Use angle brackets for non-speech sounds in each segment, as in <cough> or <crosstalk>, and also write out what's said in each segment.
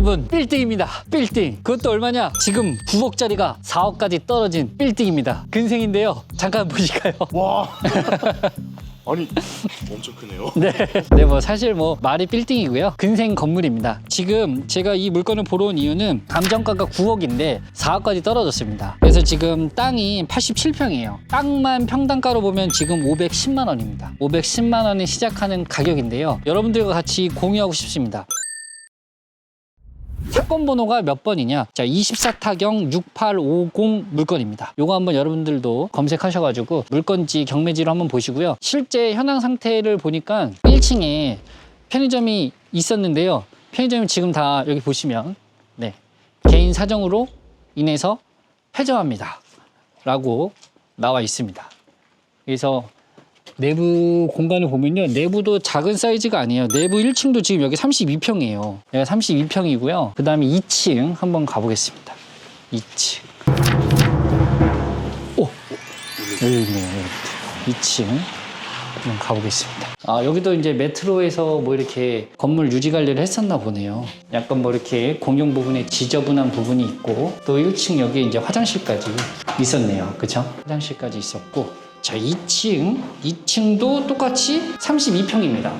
여러분 빌딩입니다. 빌딩. 그것도 얼마냐? 지금 9억짜리가 4억까지 떨어진 빌딩입니다. 근생인데요. 잠깐 보실까요? <laughs> 와. <laughs> 아니 엄청 크네요. 네. 네, 뭐 사실 뭐 말이 빌딩이고요. 근생 건물입니다. 지금 제가 이 물건을 보러 온 이유는 감정가가 9억인데 4억까지 떨어졌습니다. 그래서 지금 땅이 87평이에요. 땅만 평당가로 보면 지금 510만 원입니다. 510만 원에 시작하는 가격인데요. 여러분들과 같이 공유하고 싶습니다. 사건 번호가 몇 번이냐? 자, 24타경 6850 물건입니다. 요거 한번 여러분들도 검색하셔가지고 물건지 경매지로 한번 보시고요. 실제 현황 상태를 보니까 1층에 편의점이 있었는데요. 편의점이 지금 다 여기 보시면 네 개인 사정으로 인해서 폐점합니다. 라고 나와 있습니다. 그래서 내부 공간을 보면요. 내부도 작은 사이즈가 아니에요. 내부 1층도 지금 여기 32평이에요. 여기가 32평이고요. 그 다음에 2층 한번 가보겠습니다. 2층. 오! 열려있네요. 여기. 2층. 한번 가보겠습니다. 아, 여기도 이제 메트로에서 뭐 이렇게 건물 유지 관리를 했었나 보네요. 약간 뭐 이렇게 공용 부분에 지저분한 부분이 있고 또 1층 여기 이제 화장실까지 있었네요. 그쵸? 화장실까지 있었고 자, 2층. 2층도 똑같이 32평입니다.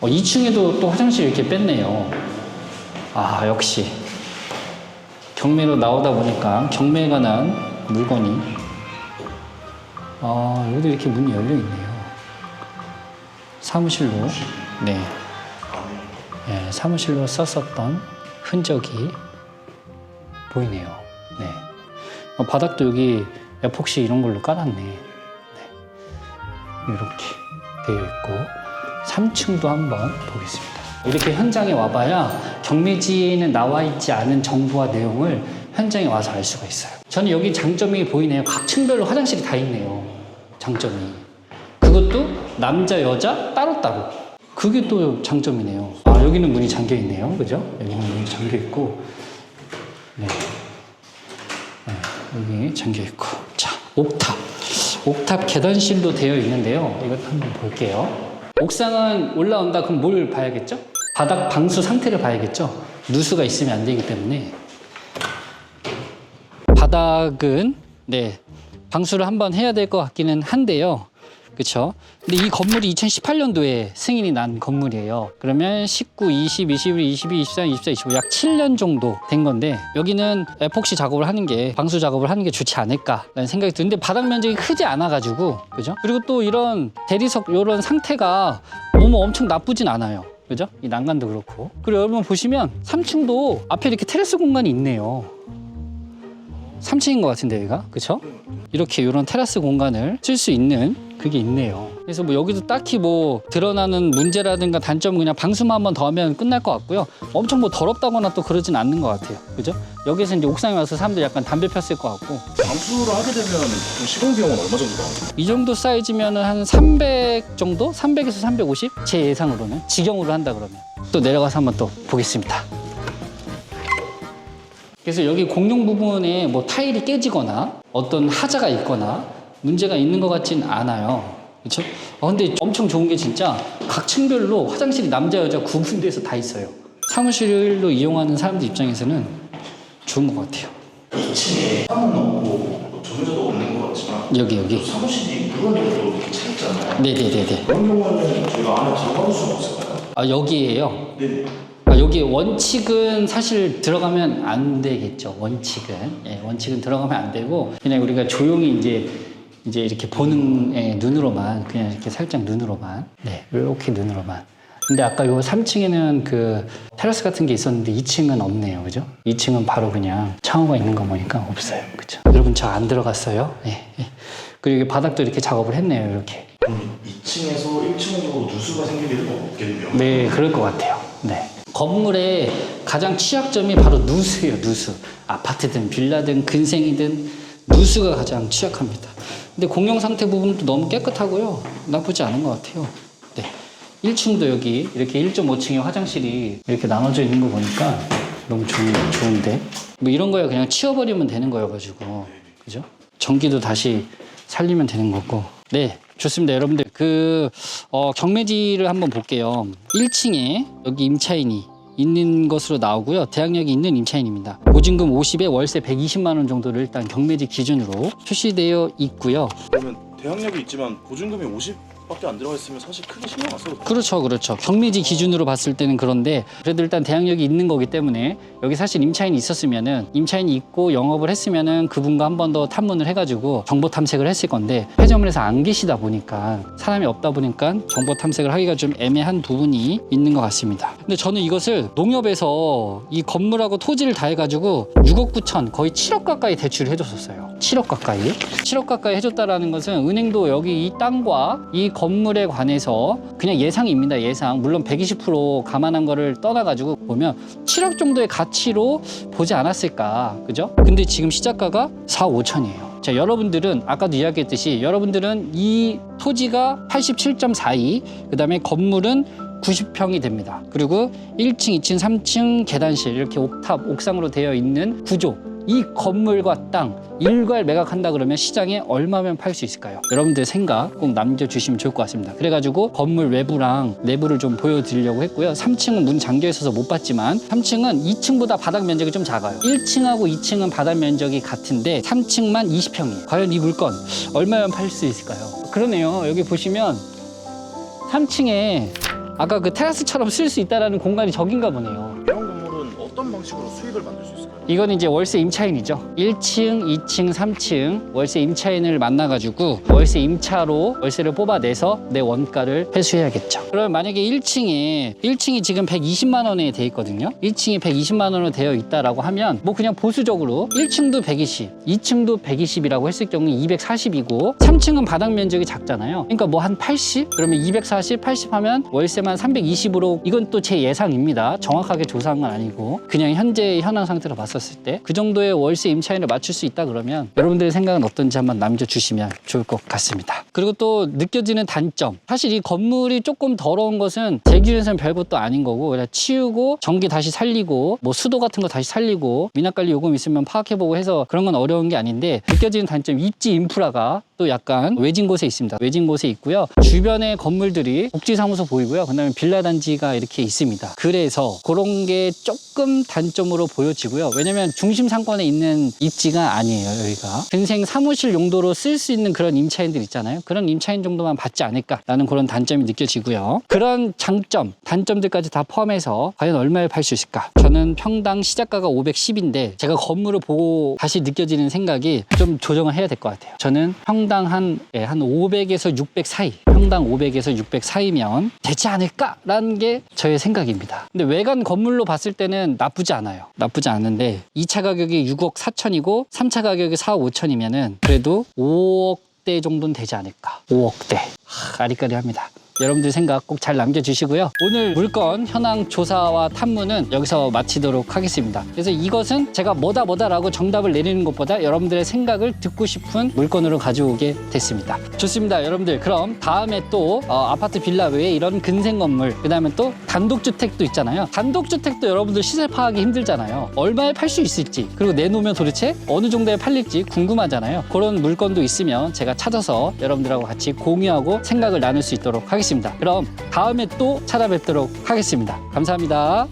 어, 2층에도 또 화장실 이렇게 뺐네요. 아, 역시. 경매로 나오다 보니까 경매에 관한 물건이. 아, 여기도 이렇게 문이 열려 있네요. 사무실로. 네. 네, 사무실로 썼었던 흔적이 보이네요. 네. 어, 바닥도 여기 에폭시 이런 걸로 깔았네. 이렇게 되어 있고 3층도 한번 보겠습니다. 이렇게 현장에 와봐야 경매지에는 나와 있지 않은 정보와 내용을 현장에 와서 알 수가 있어요. 저는 여기 장점이 보이네요. 각 층별로 화장실이 다 있네요. 장점이. 그것도 남자, 여자 따로따로. 그게 또 장점이네요. 아, 여기는 문이 잠겨 있네요. 그죠? 여기는 문이 잠겨 있고. 네. 네, 여기 잠겨 있고. 자, 옥탑. 옥탑 계단실도 되어 있는데요. 이것 한번 볼게요. 옥상은 올라온다 그럼 뭘 봐야겠죠? 바닥 방수 상태를 봐야겠죠? 누수가 있으면 안 되기 때문에 바닥은 네 방수를 한번 해야 될 것 같기는 한데요. 그렇죠? 근데 이 건물이 2018년도에 승인이 난 건물이에요. 그러면 19, 20, 21, 22, 23, 24, 25 약 7년 정도 된 건데 여기는 에폭시 작업을 하는 게 방수 작업을 하는 게 좋지 않을까라는 생각이 드는데 바닥 면적이 크지 않아 가지고 그죠? 그리고 또 이런 대리석 이런 상태가 너무 엄청 나쁘진 않아요. 그죠? 이 난간도 그렇고. 그리고 여러분 보시면 3층도 앞에 이렇게 테라스 공간이 있네요. 3층인 것 같은데 여기가 그쵸? 이렇게 이런 테라스 공간을 쓸 수 있는 그게 있네요 그래서 뭐 여기도 딱히 뭐 드러나는 문제라든가 단점은 그냥 방수만 한 번 더 하면 끝날 것 같고요 엄청 뭐 더럽다거나 또 그러진 않는 것 같아요 그죠? 여기서 이제 옥상에 와서 사람들 약간 담배 폈을 것 같고 방수를 하게 되면 시공 비용은 얼마 정도 나와요? 이 정도 사이즈면은 한 300 정도? 300에서 350? 제 예상으로는 직영으로 한다 그러면 또 내려가서 한번 또 보겠습니다 그래서 여기 공용 부분에 뭐 타일이 깨지거나 어떤 하자가 있거나 문제가 있는 것 같진 않아요. 그렇죠? 아, 근데 엄청 좋은 게 진짜 각 층별로 화장실이 남자 여자 구분돼서 다 있어요. 사무실로 이용하는 사람들 입장에서는 좋은 것 같아요. 2층에 창문 없고 조명자도 없는 것 같지만 여기 여기. 사무실이 물건들도 이렇게 차 있잖아요. 네네네네. 그런 경우는 저희가 안에 들어갈 수는 없을까요? 아 여기에요. 네 네. 아, 여기 원칙은 사실 들어가면 안 되겠죠. 원칙은. 예, 원칙은 들어가면 안 되고, 그냥 우리가 조용히 이제, 이제 이렇게 보는 예, 눈으로만, 그냥 이렇게 살짝 눈으로만, 네, 이렇게 눈으로만. 근데 아까 요 3층에는 그 테라스 같은 게 있었는데 2층은 없네요. 그죠? 2층은 바로 그냥 창호가 있는 거 보니까 없어요. 그죠? 여러분 저 안 들어갔어요. 예, 예. 그리고 여기 바닥도 이렇게 작업을 했네요. 이렇게. 그럼 2층에서 1층으로 누수가 생길 일은 없겠네요. 네, 그럴 것 같아요. 네. 건물의 가장 취약점이 바로 누수예요, 누수. 아파트든 빌라든 근생이든 누수가 가장 취약합니다. 근데 공용 상태 부분도 너무 깨끗하고요. 나쁘지 않은 것 같아요. 네. 1층도 여기 이렇게 1.5층의 화장실이 이렇게 나눠져 있는 거 보니까 너무 좋은, 좋은데. 뭐 이런 거에 그냥 치워버리면 되는 거여가지고. 그죠? 전기도 다시 살리면 되는 거고. 네. 좋습니다. 여러분들, 그, 어, 경매지를 한번 볼게요. 1층에 여기 임차인이 있는 것으로 나오고요. 대항력이 있는 임차인입니다. 보증금 50에 월세 120만 원 정도를 일단 경매직 기준으로 출시되어 있고요. 그러면 대항력이 있지만 보증금이 50 밖에 안 들어가 있으면 사실 크게 신경 안 써도 돼요. 그렇죠, 그렇죠. 경매지 기준으로 봤을 때는 그런데 그래도 일단 대항력이 있는 거기 때문에 여기 사실 임차인이 있었으면은 임차인이 있고 영업을 했으면은 그분과 한 번 더 탐문을 해가지고 정보 탐색을 했을 건데 폐점을해서 안 계시다 보니까 사람이 없다 보니까 정보 탐색을 하기가 좀 애매한 부분이 있는 것 같습니다. 근데 저는 이것을 농협에서 이 건물하고 토지를 다 해가지고 6억 9천 거의 7억 가까이 대출을 해줬었어요. 7억 가까이. 7억 가까이 해줬다라는 것은 은행도 여기 이 땅과 이 건물에 관해서 그냥 예상입니다. 예상. 물론 120% 감안한 거를 떠나가지고 보면 7억 정도의 가치로 보지 않았을까. 그죠? 근데 지금 시작가가 4, 5천이에요. 자, 여러분들은 아까도 이야기했듯이 여러분들은 이 토지가 87.42, 그 다음에 건물은 90평이 됩니다. 그리고 1층, 2층, 3층 계단실 이렇게 옥탑, 옥상으로 되어 있는 구조. 이 건물과 땅 일괄 매각한다 그러면 시장에 얼마면 팔 수 있을까요? 여러분들 생각 꼭 남겨주시면 좋을 것 같습니다. 그래가지고 건물 외부랑 내부를 좀 보여드리려고 했고요. 3층은 문 잠겨 있어서 못 봤지만 3층은 2층보다 바닥 면적이 좀 작아요. 1층하고 2층은 바닥 면적이 같은데 3층만 20평이에요. 과연 이 물건 얼마면 팔 수 있을까요? 그러네요. 여기 보시면 3층에 아까 그 테라스처럼 쓸 수 있다라는 공간이 저긴가 보네요. 방식으로 수익을 만들 수 있을까요? 이건 이제 월세 임차인이죠. 1층, 2층, 3층 월세 임차인을 만나가지고 월세 임차로 월세를 뽑아내서 내 원가를 회수해야겠죠. 그러면 만약에 1층에 1층이 지금 120만 원에 돼 있거든요. 1층이 120만 원으로 되어 있다라고 하면 뭐 그냥 보수적으로 1층도 120, 2층도 120이라고 했을 경우에 240이고 3층은 바닥 면적이 작잖아요. 그러니까 뭐 한 80? 그러면 240, 80 하면 월세만 320으로 이건 또 제 예상입니다. 정확하게 조사한 건 아니고 그냥 현재 현황 상태로 봤었을 때 그 정도의 월세 임차인을 맞출 수 있다 그러면 여러분들의 생각은 어떤지 한번 남겨주시면 좋을 것 같습니다. 그리고 또 느껴지는 단점. 사실 이 건물이 조금 더러운 것은 제 기준에서는 별것도 아닌 거고 그냥 치우고 전기 다시 살리고 뭐 수도 같은 거 다시 살리고 미납관리 요금 있으면 파악해보고 해서 그런 건 어려운 게 아닌데 느껴지는 단점 입지 인프라가 또 약간 외진 곳에 있습니다. 외진 곳에 있고요. 주변의 건물들이 복지사무소 보이고요. 그다음에 빌라 단지가 이렇게 있습니다. 그래서 그런 게 조금 단점으로 보여지고요. 왜냐면 중심 상권에 있는 입지가 아니에요. 여기가 근생 사무실 용도로 쓸 수 있는 그런 임차인들 있잖아요. 그런 임차인 정도만 받지 않을까라는 그런 단점이 느껴지고요. 그런 장점, 단점들까지 다 포함해서 과연 얼마에 팔 수 있을까? 저는 평당 시작가가 510인데 제가 건물을 보고 다시 느껴지는 생각이 좀 조정을 해야 될 것 같아요. 저는 평당 한, 예, 한 500에서 600 사이, 평당 500에서 600 사이면 되지 않을까라는 게 저의 생각입니다. 근데 외관 건물로 봤을 때는 나쁘지 않아요. 나쁘지 않은데 2차 가격이 6억 4천이고 3차 가격이 4억 5천이면은 그래도 5억 대 정도는 되지 않을까. 5억대. 하, 아리까리합니다. 여러분들 생각 꼭 잘 남겨주시고요. 오늘 물건 현황 조사와 탐문은 여기서 마치도록 하겠습니다. 그래서 이것은 제가 뭐다 뭐다라고 정답을 내리는 것보다 여러분들의 생각을 듣고 싶은 물건으로 가져오게 됐습니다. 좋습니다. 여러분들 그럼 다음에 또 어, 아파트 빌라 외에 이런 근생 건물 그 다음에 또 단독주택도 있잖아요. 단독주택도 여러분들 시세 파악이 힘들잖아요. 얼마에 팔 수 있을지 그리고 내놓으면 도대체 어느 정도에 팔릴지 궁금하잖아요. 그런 물건도 있으면 제가 찾아서 여러분들하고 같이 공유하고 생각을 나눌 수 있도록 하겠습니다. 그럼 다음에 또 찾아뵙도록 하겠습니다. 감사합니다.